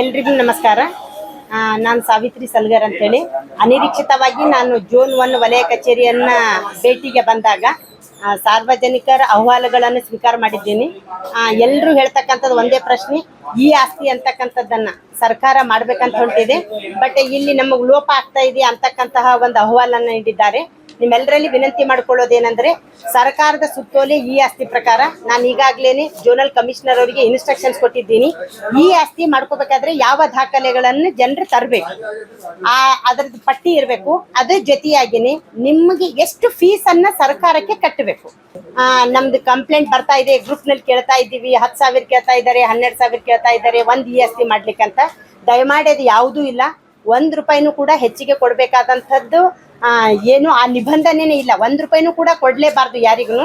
ಎಲ್ರಿಗೂ ನಮಸ್ಕಾರ. ನಾನು ಸಾವಿತ್ರಿ ಸಲ್ಗರ್ ಅಂತೇಳಿ. ಅನಿರೀಕ್ಷಿತವಾಗಿ ನಾನು ಜೂನ್ ಒನ್ ವಲಯ ಕಚೇರಿಯನ್ನ ಭೇಟಿಗೆ ಬಂದಾಗ ಸಾರ್ವಜನಿಕರ ಅಹವಾಲುಗಳನ್ನು ಸ್ವೀಕಾರ ಮಾಡಿದ್ದೀನಿ. ಎಲ್ಲರೂ ಹೇಳ್ತಕ್ಕಂಥದ್ದು ಒಂದೇ ಪ್ರಶ್ನೆ, ಈ ಆಸ್ತಿ ಅಂತಕ್ಕಂಥದ್ದನ್ನ ಸರ್ಕಾರ ಮಾಡಬೇಕಂತ ಹೇಳ್ತಿದೆ ಬಟ್ ಇಲ್ಲಿ ನಮಗೆ ಲೋಪ ಆಗ್ತಾ ಇದೆ ಅಂತಕ್ಕಂತಹ ಒಂದು ಅಹವಾಲನ್ನು ನೀಡಿದ್ದಾರೆ. ನಿಮ್ಮೆಲ್ಲರಲ್ಲಿ ವಿನಂತಿ ಮಾಡ್ಕೊಳ್ಳೋದೇನೆಂದ್ರೆ, ಸರ್ಕಾರದ ಸುತ್ತೋಲೆ ಈ ಆಸ್ತಿ ಪ್ರಕಾರ ನಾನು ಈಗಾಗಲೇ ಜೋನಲ್ ಕಮಿಷನರ್ ಅವರಿಗೆ ಇನ್ಸ್ಟ್ರಕ್ಷನ್ಸ್ ಕೊಟ್ಟಿದ್ದೀನಿ. ಈ ಆಸ್ತಿ ಮಾಡ್ಕೋಬೇಕಾದ್ರೆ ಯಾವ ದಾಖಲೆಗಳನ್ನು ಜನರು ತರಬೇಕು. ಆ, ಅದರದ್ದು ಪಟ್ಟಿ ಇರಬೇಕು. ಅದ್ರ ಜೊತೆಯಾಗಿನೇ ನಿಮಗೆ ಎಷ್ಟು ಫೀಸ್ ಅನ್ನ ಸರ್ಕಾರಕ್ಕೆ ಕಟ್ಟಬೇಕು ನಮ್ದು ಕಂಪ್ಲೇಂಟ್ ಬರ್ತಾ ಇದೆ ಗ್ರೂಪ್ನಲ್ಲಿ ಕೇಳ್ತಾ ಇದ್ದೀವಿ, ಹತ್ತು ಸಾವಿರ ಕೇಳ್ತಾ ಇದ್ದಾರೆ, ಹನ್ನೆರಡು ಸಾವಿರ ಕೇಳ್ತಾ ಇದ್ದಾರೆ, ಒಂದು ಇ ಆಸ್ತಿ ಮಾಡ್ಲಿಕ್ಕೆ ಅಂತ ದಯಮಾಡಿ ಅದು ಯಾವುದೂ ಇಲ್ಲ. ಒಂದು ರೂಪಾಯಿನೂ ಕೂಡ ಹೆಚ್ಚಿಗೆ ಕೊಡ್ಬೇಕಾದಂಥದ್ದು ಏನು, ಆ ನಿಬಂಧನೆನೇ ಇಲ್ಲ. ಒಂದ್ ರೂಪಾಯಿನೂ ಕೂಡ ಕೊಡ್ಲೇಬಾರ್ದು ಯಾರಿಗೂ.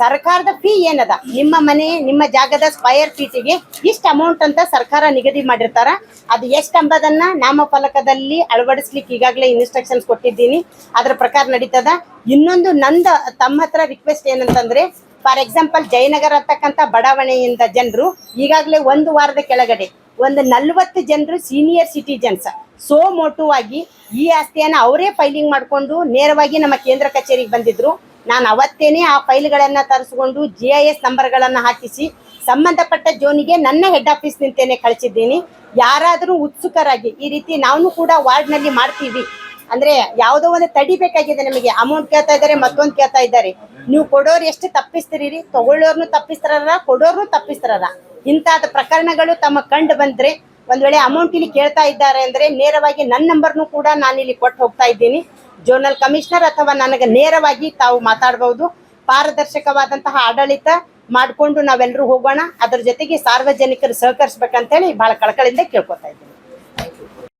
ಸರ್ಕಾರದ ಫೀ ಏನದ? ನಿಮ್ಮ ಮನೆ, ನಿಮ್ಮ ಜಾಗದ ಸ್ಕ್ವಯರ್ ಫೀಟಿಗೆ ಇಷ್ಟು ಅಮೌಂಟ್ ಅಂತ ಸರ್ಕಾರ ನಿಗದಿ ಮಾಡಿರ್ತಾರ. ಅದು ಎಷ್ಟು ಅಂಬದನ್ನ ನಾಮಫಲಕದಲ್ಲಿ ಅಳವಡಿಸ್ಲಿಕ್ಕೆ ಈಗಾಗಲೇ ಇನ್ಸ್ಟ್ರಕ್ಷನ್ಸ್ ಕೊಟ್ಟಿದ್ದೀನಿ. ಅದ್ರ ಪ್ರಕಾರ ನಡೀತದ. ಇನ್ನೊಂದು ನಂದ, ತಮ್ಮ ಹತ್ರ ರಿಕ್ವೆಸ್ಟ್ ಏನಂತಂದ್ರೆ ಫಾರ್ ಎಕ್ಸಾಂಪಲ್ ಜಯನಗರ ಅಂತಕ್ಕಂಥ ಬಡಾವಣೆಯಿಂದ ಜನರು ಈಗಾಗಲೇ ಒಂದು ವಾರದ ಕೆಳಗಡೆ ಒಂದು ನಲ್ವತ್ತು ಜನರು ಸೀನಿಯರ್ ಸಿಟಿಜನ್ಸ್ ಸೋ ಮೋಟಿವ್ ಆಗಿ ಈ ಆಸ್ತಿಯನ್ನು ಅವರೇ ಫೈಲಿಂಗ್ ಮಾಡಿಕೊಂಡು ನೇರವಾಗಿ ನಮ್ಮ ಕೇಂದ್ರ ಕಚೇರಿಗೆ ಬಂದಿದ್ರು. ನಾನು ಅವತ್ತೇನೆ ಆ ಫೈಲ್ಗಳನ್ನು ತರಿಸ್ಕೊಂಡು ಜಿ ಐ ಎಸ್ ನಂಬರ್ಗಳನ್ನು ಹಾಕಿಸಿ ಸಂಬಂಧಪಟ್ಟ ಜೋನಿಗೆ ನನ್ನ ಹೆಡ್ ಆಫೀಸ್ ನಿಂತೇನೆ ಕಳಿಸಿದ್ದೀನಿ. ಯಾರಾದರೂ ಉತ್ಸುಕರಾಗಿ ಈ ರೀತಿ ನಾವು ಕೂಡ ವಾರ್ಡ್ನಲ್ಲಿ ಮಾಡ್ತೀವಿ. ಅಂದ್ರೆ ಯಾವುದೋ ಒಂದು ತಡಿಬೇಕಾಗಿದೆ ನಮಗೆ. ಅಮೌಂಟ್ ಕೇಳ್ತಾ ಇದ್ದಾರೆ, ಮತ್ತೊಂದು ಕೇಳ್ತಾ ಇದ್ದಾರೆ. ನೀವು ಕೊಡೋರು ಎಷ್ಟು ತಪ್ಪಿಸ್ತೀರಿ ತಗೊಳ್ಳೋರ್ನು ತಪ್ಪಿಸ್ತಾರ ಕೊಡೋರ್ನು ತಪ್ಪಿಸ್ತಾರ ಇಂತಾದ ಪ್ರಕರಣಗಳು ತಮ್ಮ ಕಂಡು ಬಂದ್ರೆ ಒಂದ್ ವೇಳೆ ಅಮೌಂಟ್ ಇಲ್ಲಿ ಕೇಳ್ತಾ ಇದ್ದಾರೆ ಅಂದ್ರೆ ನೇರವಾಗಿ ನನ್ನ ನಂಬರ್ನು ಕೂಡ ನಾನು ಇಲ್ಲಿ ಕೊಟ್ಟು ಹೋಗ್ತಾ ಇದ್ದೀನಿ. ಜೋನಲ್ ಕಮಿಷನರ್ ಅಥವಾ ನನಗೆ ನೇರವಾಗಿ ತಾವು ಮಾತಾಡಬಹುದು ಪಾರದರ್ಶಕವಾದಂತಹ ಆಡಳಿತ ಮಾಡಿಕೊಂಡು ನಾವೆಲ್ಲರೂ ಹೋಗೋಣ. ಅದ್ರ ಜೊತೆಗೆ ಸಾರ್ವಜನಿಕರು ಸಹಕರಿಸ್ಬೇಕಂತೇಳಿ ಬಹಳ ಕಳಕಳಿಂದ ಕೇಳ್ಕೊತಾ ಇದ್ದೀನಿ.